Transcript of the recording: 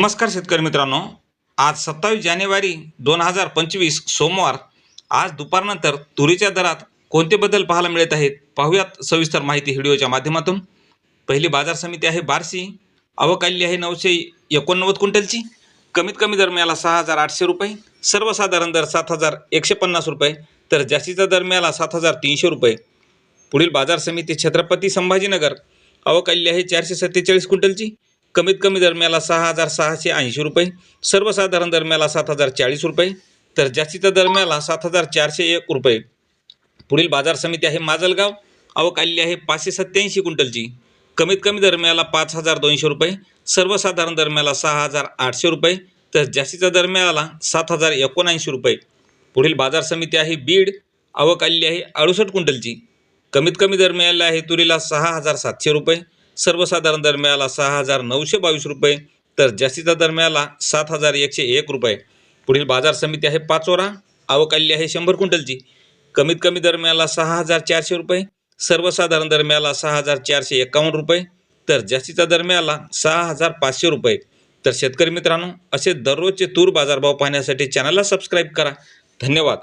नमस्कार शेतकरी मित्रांनो. आज सत्तावीस जानेवारी दोन हजार पंचवीस सोमवार. आज दुपारनंतर तुरीच्या दरात कोणते बदल पाहायला मिळत आहेत? पाहूयात सविस्तर माहिती व्हिडिओच्या माध्यमातून. पहिली बाजार समिती आहे बार्शी. आवक आलेली आहे नऊशे एकोणनव्वद क्विंटलची. कमीत कमी दर मिळाला सहा हजार आठशे रुपये. सर्वसाधारण दर सात हजार एकशे पन्नास रुपये. तर जास्तीचा दर मिळाला सात हजार तीनशे रुपये. पुढील बाजार समिती छत्रपती संभाजीनगर. आवक आलेली आहे चारशे सत्तेचाळीस क्विंटलची. कमीत कमी दरम्याला सहा हजार सहाशे ऐंशी रुपये सर्वसाधारण दरम्याला सात हजार चाळीस रुपये तर जास्तीचा दरम्याला सात हजार चारशे एक रुपये. पुढील बाजार समिती आहे माजलगाव आवक आलेली आहे पाचशे सत्त्याऐंशी क्विंटलची. कमीत कमी दरम्याला पाच हजार दोनशे रुपये सर्वसाधारण दरम्याला सहा हजार आठशे रुपये तर जास्तीचा दरम्याला सात हजार एकोणऐंशी रुपये. पुढील बाजार समिती आहे बीड आवक आलेली आहे अडुसष्ट क्विंटलची. कमीत कमी दरम्याला आहे तुरीला सहा हजार सातशे रुपये सर्वसाधारण दर मिळाला सहा हजार नऊशे बावीस रुपये तर जास्तीचा दर मिळाला सात हजार एकशे एक रुपये. पुढील बाजार समिती आहे पाचोरा आवक आहे शंभर क्विंटलची. कमीत कमी दर मिळाला सहा हजार चारशे रुपये सर्वसाधारण दर मिळाला सहा हजार चारशे एकावन्न रुपये तर जास्तीचा दर मिळाला सहा हजार पाचशे रुपये. तर शेतकरी मित्रांनो असे दररोजचे तूर बाजारभाव पाहण्यासाठी चॅनलला सबस्क्राईब करा. धन्यवाद.